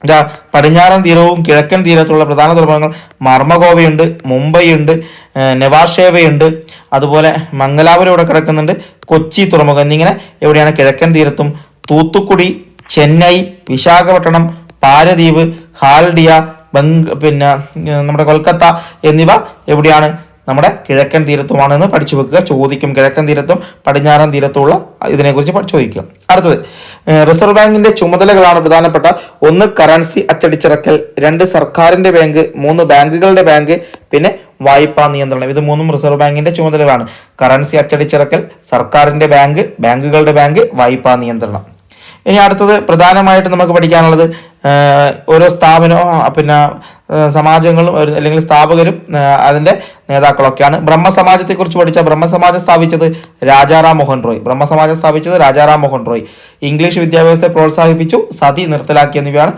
S1: ഇതാ പടിഞ്ഞാറൻ തീരവും കിഴക്കൻ തീരത്തുള്ള പ്രധാന തുറമുഖങ്ങൾ മർമഗോവയുണ്ട് മുംബൈ ഉണ്ട് ഏഹ് നെവാഷേവയുണ്ട് അതുപോലെ മംഗലാപുരം ഇവിടെ കിടക്കുന്നുണ്ട് കൊച്ചി തുറമുഖം എന്നിങ്ങനെ എവിടെയാണ് കിഴക്കൻ തീരത്തും തൂത്തുക്കുടി ചെന്നൈ വിശാഖപട്ടണം പാരദ്വീപ് ഹാൽഡിയ ബംഗ് പിന്നെ നമ്മുടെ കൊൽക്കത്ത എന്നിവ എവിടെയാണ് നമ്മുടെ കിഴക്കൻ തീരത്തുമാണെന്ന് പഠിച്ചു വെക്കുക. ചോദിക്കും കിഴക്കൻ തീരത്തും പടിഞ്ഞാറൻ തീരത്തുമുള്ള ഇതിനെക്കുറിച്ച് ചോദിക്കുക. അടുത്തത് റിസർവ് ബാങ്കിന്റെ ചുമതലകളാണ് പ്രധാനപ്പെട്ട ഒന്ന് കറൻസി അച്ചടിച്ചിറക്കൽ രണ്ട് സർക്കാരിന്റെ ബാങ്ക് മൂന്ന് ബാങ്കുകളുടെ ബാങ്ക് പിന്നെ വായ്പാ നിയന്ത്രണം. ഇത് മൂന്നും റിസർവ് ബാങ്കിന്റെ ചുമതലകളാണ്. കറൻസി അച്ചടിച്ചിറക്കൽ സർക്കാരിന്റെ ബാങ്ക് ബാങ്കുകളുടെ ബാങ്ക് വായ്പാ നിയന്ത്രണം. ഇനി അടുത്തത് പ്രധാനമായിട്ട് നമുക്ക് പഠിക്കാനുള്ളത് ഓരോ സ്ഥാപനവും പിന്നെ സമാജങ്ങളും അല്ലെങ്കിൽ സ്ഥാപകരും അതിന്റെ നേതാക്കളൊക്കെയാണ്. ബ്രഹ്മസമാജത്തെക്കുറിച്ച് പഠിച്ച ബ്രഹ്മസമാജം സ്ഥാപിച്ചത് രാജാറാം മോഹൻ റോയ്. ബ്രഹ്മസമാജം സ്ഥാപിച്ചത് രാജാറാം മോഹൻ റോയ്. ഇംഗ്ലീഷ് വിദ്യാഭ്യാസത്തെ പ്രോത്സാഹിപ്പിച്ചു സതി നിർത്തലാക്കി എന്നിവയാണ്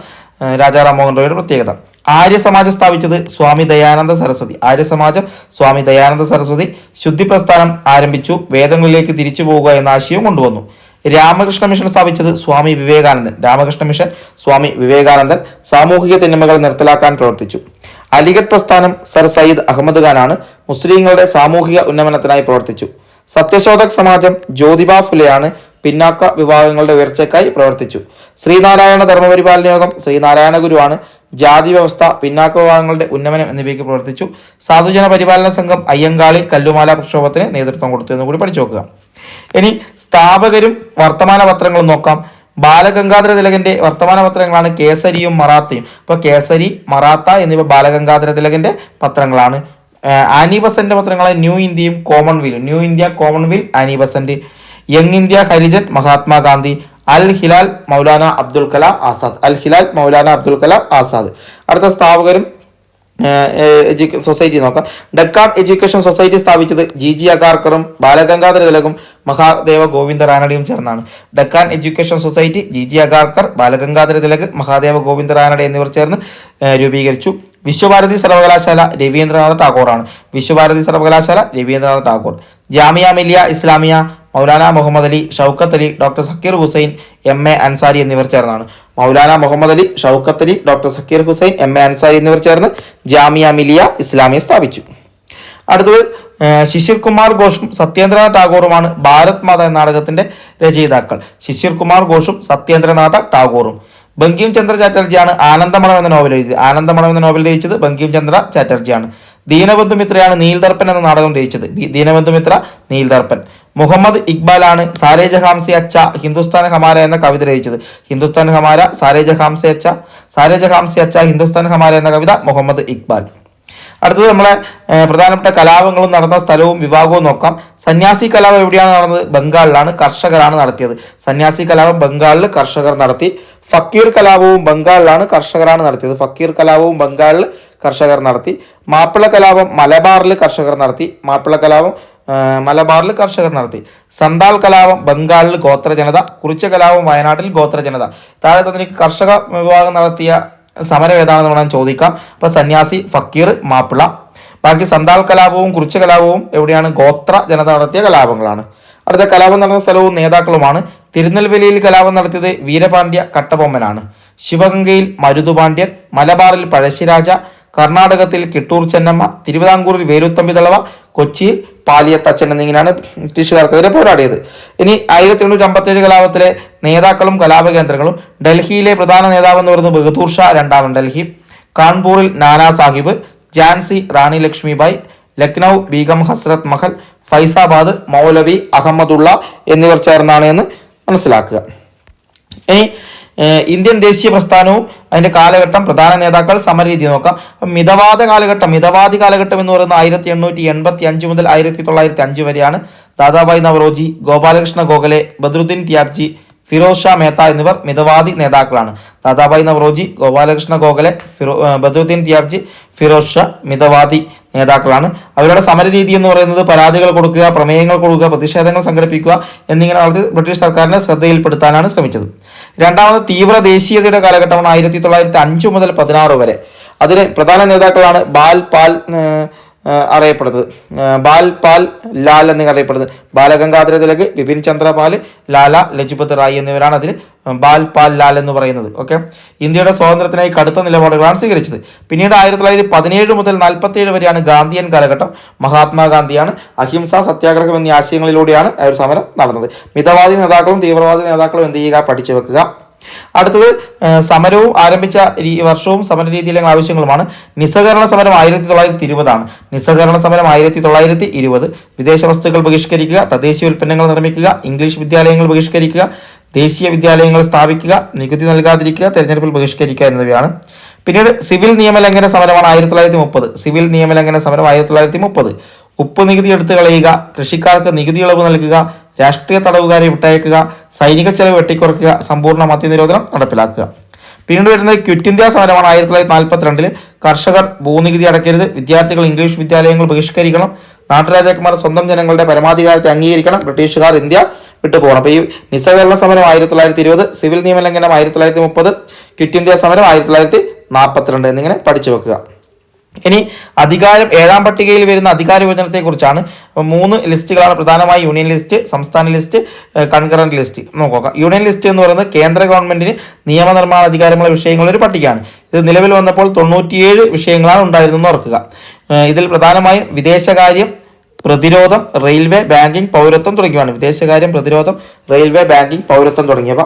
S1: രാജാറാം മോഹൻ റോയുടെ പ്രത്യേകത. ആര്യസമാജം സ്ഥാപിച്ചത് സ്വാമി ദയാനന്ദ സരസ്വതി. ആര്യസമാജം സ്വാമി ദയാനന്ദ സരസ്വതി ശുദ്ധി പ്രസ്ഥാനം ആരംഭിച്ചു വേദങ്ങളിലേക്ക് തിരിച്ചു പോവുക എന്ന ആശയവും കൊണ്ടുവന്നു. രാമകൃഷ്ണ മിഷൻ സ്ഥാപിച്ചത് സ്വാമി വിവേകാനന്ദൻ. രാമകൃഷ്ണ മിഷൻ സ്വാമി വിവേകാനന്ദൻ സാമൂഹിക തിന്മകൾ നിർത്തലാക്കാൻ പ്രവർത്തിച്ചു. അലിഗഡ് പ്രസ്ഥാനം സർ സയ്യിദ് അഹമ്മദ് ഖാനാണ് മുസ്ലിങ്ങളുടെ സാമൂഹിക ഉന്നമനത്തിനായി പ്രവർത്തിച്ചു. സത്യശോധക് സമാജം ജ്യോതിബ ഫുലെയാണ് പിന്നാക്ക വിഭാഗങ്ങളുടെ ഉയർച്ചയ്ക്കായി പ്രവർത്തിച്ചു. ശ്രീനാരായണ ധർമ്മപരിപാലന യോഗം ശ്രീനാരായണ ഗുരുവാണ് ജാതി വ്യവസ്ഥ പിന്നാക്ക വിഭാഗങ്ങളുടെ ഉന്നമനം എന്നിവയ്ക്ക് പ്രവർത്തിച്ചു. സാധുജന പരിപാലന സംഘം അയ്യങ്കാളി കല്ലുമാല പ്രക്ഷോഭത്തിന് നേതൃത്വം കൊടുത്തു എന്ന് കൂടി പഠിച്ചു നോക്കുക. ഇനി സ്ഥാപകരും വർത്തമാന പത്രങ്ങളും നോക്കാം. ബാലഗംഗാധര തിലകന്റെ വർത്തമാന പത്രങ്ങളാണ് കേസരിയും മറാത്തയും. അപ്പൊ കേസരി മറാത്ത എന്നിവ ബാലഗംഗാധര തിലകന്റെ പത്രങ്ങളാണ്. ആനിബസന്റെ പത്രങ്ങളായ ന്യൂ ഇന്ത്യയും Commonweal New India Commonweal Annie Besant. Young India Harijan Mahatma Gandhi. Al Hilal Maulana Abdul Kalam Azad. Al Hilal Maulana Abdul Kalam Azad. അടുത്ത സ്ഥാപകരും സൊസൈറ്റി നോക്കാം. ഡക്കാൻ എഡ്യൂക്കേഷൻ സൊസൈറ്റി സ്ഥാപിച്ചത് ജി ജി അഗാർക്കറും ബാലഗംഗാധര തിലകും മഹാദേവ ഗോവിന്ദ റാനഡയും ചേർന്നാണ്. Deccan education society G G Agarkar Balagangadhara Tilak Mahadeva Govinda Ranade എന്നിവർ ചേർന്ന് രൂപീകരിച്ചു. വിശ്വഭാരതി സർവകലാശാല രവീന്ദ്രനാഥ് ടാഗോറാണ്. വിശ്വഭാരതി സർവകലാശാല Rabindranath Tagore. Jamia Millia Islamia Maulana Mohammad Ali Shaukat Ali doctor Zakir Hussain M A Ansari എന്നിവർ ചേർന്നാണ്. Maulana Muhammad Ali Shaukat Ali doctor Zakir Hussain M A Ansari എന്നിവർ ചേർന്ന് ജാമിയ മിലിയ ഇസ്ലാമിയെ സ്ഥാപിച്ചു. അടുത്തത് ശിശിർ കുമാർ ഘോഷും സത്യേന്ദ്രനാഥ് ടാഗോറുമാണ് ഭാരത് മാത എന്ന നാടകത്തിന്റെ രചയിതാക്കൾ. ശിശിർ കുമാർ ഘോഷും സത്യേന്ദ്രനാഥ ടാഗോറും. ബങ്കിം ചന്ദ്ര ചാറ്റർജിയാണ് ആനന്ദമണം എന്ന നോവൽ എഴുതിയത്. ആനന്ദമണം എന്ന നോവൽ രചിച്ചത് ബങ്കിം ചന്ദ്ര ചാറ്റർജിയാണ്. ദീനബന്ധു മിത്രയാണ് നീൽദർപ്പൻ എന്ന നാടകം രചിച്ചത്. ദീനബന്ധു മിത്ര നീൽദർപ്പൻ. മുഹമ്മദ് ഇക്ബാലാണ് സാരേ ജഹാംസെ അച്ച ഹിന്ദുസ്ഥാൻ ഹമാര എന്ന കവിത രചിച്ചത്. ഹിന്ദുസ്ഥാൻ ഹമാര സാരേ ജഹാംസെ അച്ച സാരേ ജഹാംസെ അച്ച ഹിന്ദുസ്ഥാൻ ഹമാര എന്ന കവിത മുഹമ്മദ് ഇക്ബാൽ. അടുത്തത് നമ്മളെ പ്രധാനപ്പെട്ട കലാപങ്ങളും നടന്ന സ്ഥലവും വിഭാഗവും നോക്കാം. സന്യാസി കലാപം എവിടെയാണ് നടന്നത്? ബംഗാളിലാണ് കർഷകരാണ് നടത്തിയത്. സന്യാസി കലാപം ബംഗാളിൽ കർഷകർ നടത്തി. ഫക്കീർ കലാപവും ബംഗാളിലാണ് കർഷകരാണ് നടത്തിയത്. ഫക്കീർ കലാപവും ബംഗാളിൽ കർഷകർ നടത്തി. മാപ്പിള കലാപം മലബാറിൽ കർഷകർ നടത്തി. മാപ്പിള കലാപം മലബാറിൽ കർഷകർ നടത്തി. സന്താൽ കലാപം ബംഗാളിൽ ഗോത്ര ജനത കുറിച്ച കലാപം വയനാട്ടിൽ ഗോത്ര ജനത. താഴെ തന്നെ കർഷക വിഭാഗം നടത്തിയ സമരം ഏതാണെന്ന് വേണം ചോദിക്കാം. അപ്പൊ സന്യാസി ഫക്കീർ മാപ്പിള. ബാക്കി സന്താൽ കലാപവും കുറിച്ച കലാപവും എവിടെയാണ്? ഗോത്ര ജനത നടത്തിയ കലാപങ്ങളാണ്. അടുത്ത കലാപം നടന്ന സ്ഥലവും നേതാക്കളുമാണ്. തിരുനെൽവേലിയിൽ കലാപം നടത്തിയത് വീരപാണ്ഡ്യ കട്ടബൊമ്മനാണ്. ശിവഗംഗയിൽ മരുതുപാണ്ഡ്യൻ മലബാറിൽ പഴശ്ശിരാജ കർണാടകത്തിൽ കിട്ടൂർ ചെന്നമ്മ തിരുവിതാംകൂറിൽ വേലുത്തമ്പി തളവ കൊച്ചിയിൽ പാലിയത്തച്ഛൻ എന്നിങ്ങനെയാണ് ബ്രിട്ടീഷുകാർക്കെതിരെ പോരാടിയത്. ഇനി ആയിരത്തി എണ്ണൂറ്റി അമ്പത്തേഴ് കലാപത്തിലെ നേതാക്കളും കലാപകേന്ദ്രങ്ങളും ഡൽഹിയിലെ പ്രധാന നേതാവ് എന്ന് പറയുന്നത് ബഹദൂർ ഷാ രണ്ടാമൻ ഡൽഹി കാൺപൂറിൽ നാനാ സാഹിബ് ജാൻസി റാണി ലക്ഷ്മിബായ് ലക്നൗ ബീഗം ഹസ്രത് മഹൽ ഫൈസാബാദ് മൗലവി അഹമ്മദുള്ള എന്നിവർ ചേർന്നാണ് എന്ന് മനസ്സിലാക്കുക. ഇനി ഇന്ത്യൻ ദേശീയ പ്രസ്ഥാനവും അതിന്റെ കാലഘട്ടം പ്രധാന നേതാക്കൾ സമരരീതി നോക്കാം. മിതവാദ കാലഘട്ടം മിതവാദി കാലഘട്ടം എന്ന് പറയുന്നത് ആയിരത്തി എണ്ണൂറ്റി എൺപത്തി അഞ്ച് മുതൽ ആയിരത്തി തൊള്ളായിരത്തി അഞ്ച് വരെയാണ്. ദാദാഭായ് നവറോജി ഗോപാലകൃഷ്ണ ഗോഖലെ ബദ്രുദ്ദീൻ ത്യാബ്ജി ഫിറോസ് ഷാ മേത്ത എന്നിവർ മിതവാദി നേതാക്കളാണ്. ദാദാഭായ് നവറോജി ഗോപാലകൃഷ്ണ ഗോഖലെ ഫിറോ ബദ്രുദ്ദീൻ ത്യാബ്ജി ഫിറോസ് ഷാ മിതവാദി നേതാക്കളാണ്. അവരുടെ സമരരീതി എന്ന് പറയുന്നത് പരാതികൾ കൊടുക്കുക പ്രമേയങ്ങൾ കൊടുക്കുക പ്രതിഷേധങ്ങൾ സംഘടിപ്പിക്കുക എന്നിങ്ങനെ ബ്രിട്ടീഷ് സർക്കാരിനെ ശ്രദ്ധയിൽപ്പെടുത്താനാണ് ശ്രമിച്ചത്. രണ്ടാമത് തീവ്ര ദേശീയതയുടെ കാലഘട്ടമാണ് ആയിരത്തി തൊള്ളായിരത്തി അഞ്ച് മുതൽ പതിനാറ് വരെ. അതിലെ പ്രധാന നേതാക്കളാണ് ബാൽ പാൽ അറിയപ്പെടുന്നത്. ബാൽ പാൽ ലാൽ എന്ന് അറിയപ്പെടുന്നത്. ബാലഗംഗാധര തിലക് ബിപിൻ ചന്ദ്രപാൽ ലാല ലജ്പത് റായ് എന്നിവരാണ് അതിൽ ബാൽ പാൽ ലാൽ എന്ന് പറയുന്നത്. ഓക്കെ? ഇന്ത്യയുടെ സ്വാതന്ത്ര്യത്തിനായി കടുത്ത നിലപാടുകളാണ് സ്വീകരിച്ചത്. പിന്നീട് ആയിരത്തി തൊള്ളായിരത്തി പതിനേഴ് മുതൽ നാൽപ്പത്തിയേഴ് വരെയാണ് ഗാന്ധിയൻ കാലഘട്ടം. മഹാത്മാഗാന്ധിയാണ് അഹിംസ സത്യാഗ്രഹം എന്നീ ആശയങ്ങളിലൂടെയാണ് ആ ഒരു സമരം നടന്നത്. മിതവാദി നേതാക്കളും തീവ്രവാദി നേതാക്കളും എന്ത് ചെയ്യുക? പഠിച്ചു വെക്കുക. അടുത്തത് സമരവും ആരംഭിച്ച ഈ വർഷവും സമര രീതിയിലുള്ള ആവശ്യങ്ങളുമാണ്. നിസ്സഹകരണ സമരം ആയിരത്തി തൊള്ളായിരത്തി ഇരുപതാണ് നിസ്സഹകരണ സമരം ആയിരത്തി തൊള്ളായിരത്തി ഇരുപത് വിദേശ വസ്തുക്കൾ ബഹിഷ്കരിക്കുക തദ്ദേശീയ ഉൽപ്പന്നങ്ങൾ നിർമ്മിക്കുക ഇംഗ്ലീഷ് വിദ്യാലയങ്ങൾ ബഹിഷ്കരിക്കുക ദേശീയ വിദ്യാലയങ്ങൾ സ്ഥാപിക്കുക നികുതി നൽകാതിരിക്കുക തെരഞ്ഞെടുപ്പിൽ ബഹിഷ്കരിക്കുക എന്നിവയാണ്. പിന്നീട് സിവിൽ നിയമലംഘന സമരമാണ് ആയിരത്തി തൊള്ളായിരത്തി മുപ്പത് സിവിൽ നിയമലംഘന സമരം ആയിരത്തി തൊള്ളായിരത്തി മുപ്പത് ഉപ്പ് നികുതി എടുത്തു കളയുക കൃഷിക്കാർക്ക് നികുതി ഇളവ് നൽകുക രാഷ്ട്രീയ തടവുകാരെ വിട്ടയക്കുക സൈനിക ചെലവ് വെട്ടിക്കുറയ്ക്കുക സമ്പൂർണ മദ്യനിരോധനം നടപ്പിലാക്കുക. പിന്നീട് വരുന്നത് ക്വിറ്റ് ഇന്ത്യ സമരമാണ്. ആയിരത്തി തൊള്ളായിരത്തി നാൽപ്പത്തിരണ്ടിൽ കർഷകർ ഭൂനികുതി അടയ്ക്കരുത് വിദ്യാർത്ഥികൾ ഇംഗ്ലീഷ് വിദ്യാലയങ്ങൾ ബഹിഷ്കരിക്കണം നാട്ടുരാജാക്കന്മാർ സ്വന്തം ജനങ്ങളുടെ പരമാധികാരത്തെ അംഗീകരിക്കണം ബ്രിട്ടീഷുകാർ ഇന്ത്യ വിട്ടുപോകണം. അപ്പോൾ ഈ നിസ്സഹകരണ സമരം ആയിരത്തി തൊള്ളായിരത്തി ഇരുപത് സിവിൽ നിയമലംഘനം ആയിരത്തി തൊള്ളായിരത്തി മുപ്പത് ക്വിറ്റ് ഇന്ത്യ സമരം ആയിരത്തി തൊള്ളായിരത്തി നാൽപ്പത്തിരണ്ട് എന്നിങ്ങനെ പഠിച്ചു വെക്കുക. ഇനി അധികാരം ഏഴാം പട്ടികയിൽ വരുന്ന അധികാര വിഭജനത്തെ കുറിച്ചാണ് മൂന്ന് ലിസ്റ്റുകളാണ് പ്രധാനമായി യൂണിയൻ ലിസ്റ്റ് സംസ്ഥാന ലിസ്റ്റ് കൺകറന്റ് ലിസ്റ്റ്. നോക്കാം. യൂണിയൻ ലിസ്റ്റ് എന്ന് പറയുന്നത് കേന്ദ്ര ഗവൺമെന്റിന് നിയമനിർമ്മാണ അധികാരമുള്ള വിഷയങ്ങളുടെ ഒരു പട്ടികയാണ്. ഇത് നിലവിൽ വന്നപ്പോൾ തൊണ്ണൂറ്റിയേഴ് വിഷയങ്ങളാണ് ഉണ്ടായിരുന്നത് ഓർക്കുക. ഇതിൽ പ്രധാനമായും വിദേശകാര്യം പ്രതിരോധം റെയിൽവേ ബാങ്കിംഗ് പൗരത്വം തുടങ്ങിയവയാണ്. വിദേശകാര്യം പ്രതിരോധം റെയിൽവേ ബാങ്കിംഗ് പൗരത്വം തുടങ്ങിയവ.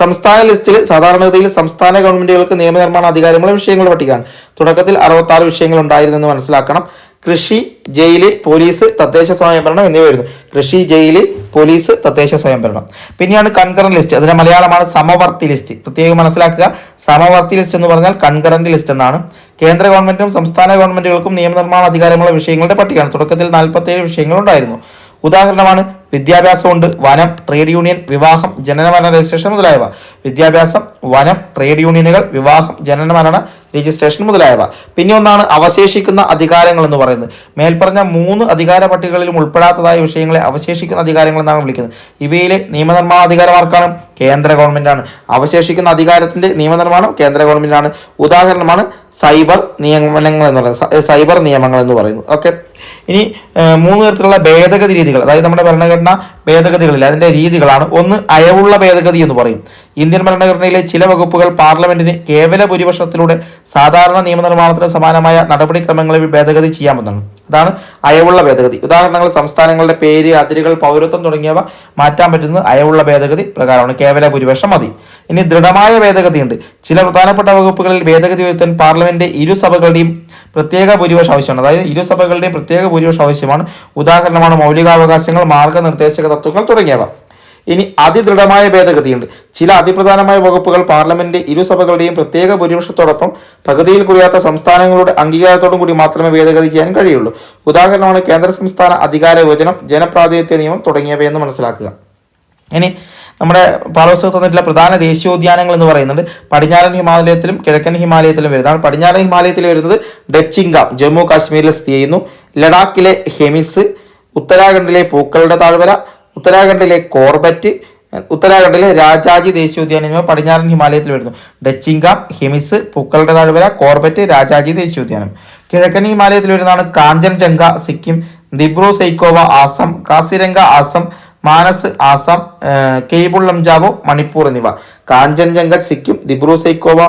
S1: സംസ്ഥാന ലിസ്റ്റിൽ സാധാരണഗതിയിൽ സംസ്ഥാന ഗവൺമെന്റുകൾക്ക് നിയമനിർമ്മാണ അധികാരമുള്ള വിഷയങ്ങളുടെ പട്ടികയാണ്. തുടക്കത്തിൽ അറുപത്തി വിഷയങ്ങൾ ഉണ്ടായിരുന്നെന്ന് മനസ്സിലാക്കണം. കൃഷി ജയിൽ പോലീസ് തദ്ദേശ സ്വയംഭരണം എന്നിവയായിരുന്നു. കൃഷി ജയിൽ പോലീസ് തദ്ദേശ സ്വയംഭരണം. പിന്നെയാണ് കൺകറന്റ് ലിസ്റ്റ്. അതിന്റെ മലയാളമാണ് സമവർത്തി ലിസ്റ്റ്. പ്രത്യേകം മനസ്സിലാക്കുക. സമവർത്തി ലിസ്റ്റ് എന്ന് പറഞ്ഞാൽ കൺകറന്റ് ലിസ്റ്റ് എന്നാണ്. കേന്ദ്ര ഗവൺമെന്റും സംസ്ഥാന ഗവൺമെന്റുകൾക്കും നിയമനിർമ്മാണ അധികാരമുള്ള വിഷയങ്ങളുടെ പട്ടികയാണ്. തുടക്കത്തിൽ നാൽപ്പത്തേഴ് വിഷയങ്ങൾ ഉണ്ടായിരുന്നു ഉദാഹരണമാണ് വിദ്യാഭ്യാസമുണ്ട് വനം ട്രേഡ് യൂണിയൻ വിവാഹം ജനന മരണ രജിസ്ട്രേഷൻ മുതലായവ. വിദ്യാഭ്യാസം വനം ട്രേഡ് യൂണിയനുകൾ വിവാഹം ജനന മരണ രജിസ്ട്രേഷൻ മുതലായവ. പിന്നെ ഒന്നാണ് അവശേഷിക്കുന്ന അധികാരങ്ങൾ എന്ന് പറയുന്നത്. മേൽപ്പറഞ്ഞ മൂന്ന് അധികാര പട്ടികകളിലും ഉൾപ്പെടാത്തതായ വിഷയങ്ങളെ അവശേഷിക്കുന്ന അധികാരങ്ങൾ എന്നാണ് വിളിക്കുന്നത്. ഇവയിലെ നിയമനിർമ്മാണ അധികാരം കേന്ദ്ര ഗവൺമെന്റാണ് അവശേഷിക്കുന്ന അധികാരത്തിന്റെ നിയമനിർമ്മാണം കേന്ദ്ര ഗവൺമെന്റാണ് ഉദാഹരണമാണ് സൈബർ നിയമനങ്ങൾ എന്ന് പറയുന്നത്. സൈബർ നിയമങ്ങൾ എന്ന് പറയുന്നത്. ഓക്കെ. ഇനി മൂന്ന് തരത്തിലുള്ള ഭേദഗതി രീതികൾ. അതായത് നമ്മുടെ ഭരണഘടന ഭേദഗതികളിൽ അതിന്റെ രീതികളാണ്. ഒന്ന് അയവുള്ള ഭേദഗതി എന്ന് പറയും. ഇന്ത്യൻ ഭരണഘടനയിലെ ചില വകുപ്പുകൾ പാർലമെന്റിന് കേവല ഭൂരിപക്ഷത്തിലൂടെ സാധാരണ നിയമനിർമ്മാണത്തിന് സമാനമായ നടപടിക്രമങ്ങളെ ഭേദഗതി ചെയ്യാമെന്നാണ്. അതാണ് അയവുള്ള ഭേദഗതി. ഉദാഹരണങ്ങൾ സംസ്ഥാനങ്ങളുടെ പേര് അതിരുകൾ പൗരത്വം തുടങ്ങിയവ മാറ്റാൻ പറ്റുന്നത് അയവുള്ള ഭേദഗതി പ്രകാരമാണ്. കേവല ഭൂരിപക്ഷം മതി. ഇനി ദൃഢമായ ഭേദഗതിയുണ്ട്. ചില പ്രധാനപ്പെട്ട വകുപ്പുകളിൽ ഭേദഗതി വരുത്താൻ പാർലമെന്റ് ഇരു സഭകളുടെയും പ്രത്യേക ഭൂരിപക്ഷം ആവശ്യമാണ്. അതായത് ഇരുസഭകളുടെയും പ്രത്യേക ഭൂരിപക്ഷം ആവശ്യമാണ്. ഉദാഹരണമാണ് മൗലികാവകാശങ്ങൾ മാർഗനിർദ്ദേശക തത്വങ്ങൾ തുടങ്ങിയവ. ഇനി അതിദൃഢമായ ഭേദഗതിയുണ്ട്. ചില അതിപ്രധാനമായ വകുപ്പുകൾ പാർലമെന്റ് ഇരുസഭകളുടെയും പ്രത്യേക ഭൂരിപക്ഷത്തോടൊപ്പം പകുതിയിൽ കുറയാത്ത സംസ്ഥാനങ്ങളുടെ അംഗീകാരത്തോടും കൂടി മാത്രമേ ഭേദഗതി ചെയ്യാൻ കഴിയുള്ളൂ. ഉദാഹരണമാണ് കേന്ദ്ര സംസ്ഥാന അധികാര യോജനം ജനപ്രാതിനിധ്യ നിയമം തുടങ്ങിയവയെന്ന് മനസ്സിലാക്കുക. ഇനി നമ്മുടെ പാഠപുസ്തകത്തിൽ തന്നിട്ടുള്ള പ്രധാന ദേശീയോദ്യാനങ്ങൾ എന്ന് പറയുന്നത് പടിഞ്ഞാറൻ ഹിമാലയത്തിലും കിഴക്കൻ ഹിമാലയത്തിലും വരുന്നതാണ് പടിഞ്ഞാറൻ ഹിമാലയത്തിൽ വരുന്നത് ഡച്ചിങ്കാം. ജമ്മു കാശ്മീരിൽ സ്ഥിതി ചെയ്യുന്നു. ലഡാക്കിലെ ഹെമിസ് ഉത്തരാഖണ്ഡിലെ പൂക്കളുടെ താഴ്വര ഉത്തരാഖണ്ഡിലെ കോർബറ്റ് ഉത്തരാഖണ്ഡിലെ രാജാജി ദേശീയോദ്യാനം എന്നിവ പടിഞ്ഞാറൻ ഹിമാലയത്തിൽ വരുന്നു. ഡച്ചിങ്കാം ഹെമിസ് പൂക്കളുടെ താഴ്വര കോർബറ്റ് രാജാജി ദേശീയോദ്യാനം. കിഴക്കൻ ഹിമാലയത്തിൽ വരുന്നതാണ് കാഞ്ചൻജംഗ സിക്കിം ദിബ്രു സൈക്കോവ ആസം കാസിരംഗ ആസം മാനസ് ആസാം കേബിൾ ലംജാവോ മണിപ്പൂർ എന്നിവ. കാഞ്ചൻജംഗ സിക്കിം ദിബ്രു സൈക്കോവ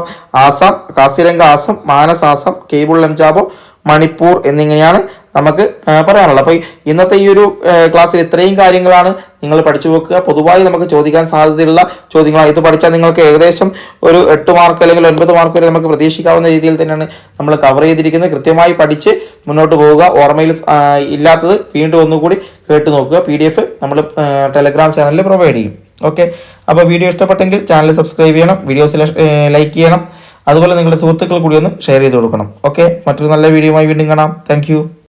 S1: ആസാം കാസിരംഗ ആസം മാനസ് ആസാം കേബിൾ ലംജാവോ മണിപ്പൂർ എന്നിങ്ങനെയാണ് നമുക്ക് പറയാനുള്ളത്. അപ്പോൾ ഇന്നത്തെ ഈ ഒരു ക്ലാസ്സിൽ ഇത്രയും കാര്യങ്ങളാണ് നിങ്ങൾ പഠിച്ചു വെക്കുക. പൊതുവായി നമുക്ക് ചോദിക്കാൻ സാധ്യതയുള്ള ചോദ്യങ്ങളാണ്. ഇത് പഠിച്ചാൽ നിങ്ങൾക്ക് ഏകദേശം ഒരു എട്ട് മാർക്ക് അല്ലെങ്കിൽ ഒൻപത് മാർക്ക് വരെ നമുക്ക് പ്രതീക്ഷിക്കാവുന്ന രീതിയിൽ തന്നെയാണ് നമ്മൾ കവർ ചെയ്തിരിക്കുന്നത്. കൃത്യമായി പഠിച്ച് മുന്നോട്ട് പോവുക. ഓർമ്മയിൽ ഇല്ലാത്തത് വീണ്ടും ഒന്നുകൂടി കേട്ട് നോക്കുക. പി ഡി എഫ് നമ്മൾ ടെലഗ്രാം ചാനലിൽ പ്രൊവൈഡ് ചെയ്യും. ഓക്കെ അപ്പോൾ വീഡിയോ ഇഷ്ടപ്പെട്ടെങ്കിൽ ചാനൽ സബ്സ്ക്രൈബ് ചെയ്യണം. വീഡിയോസ് ലൈക്ക് ചെയ്യണം. അതുപോലെ നിങ്ങളുടെ സുഹൃത്തുക്കൾ കൂടി ഒന്ന് ഷെയർ ചെയ്ത് കൊടുക്കണം. ഓക്കെ മറ്റൊരു നല്ല വീഡിയോയുമായി വീണ്ടും കാണാം. താങ്ക്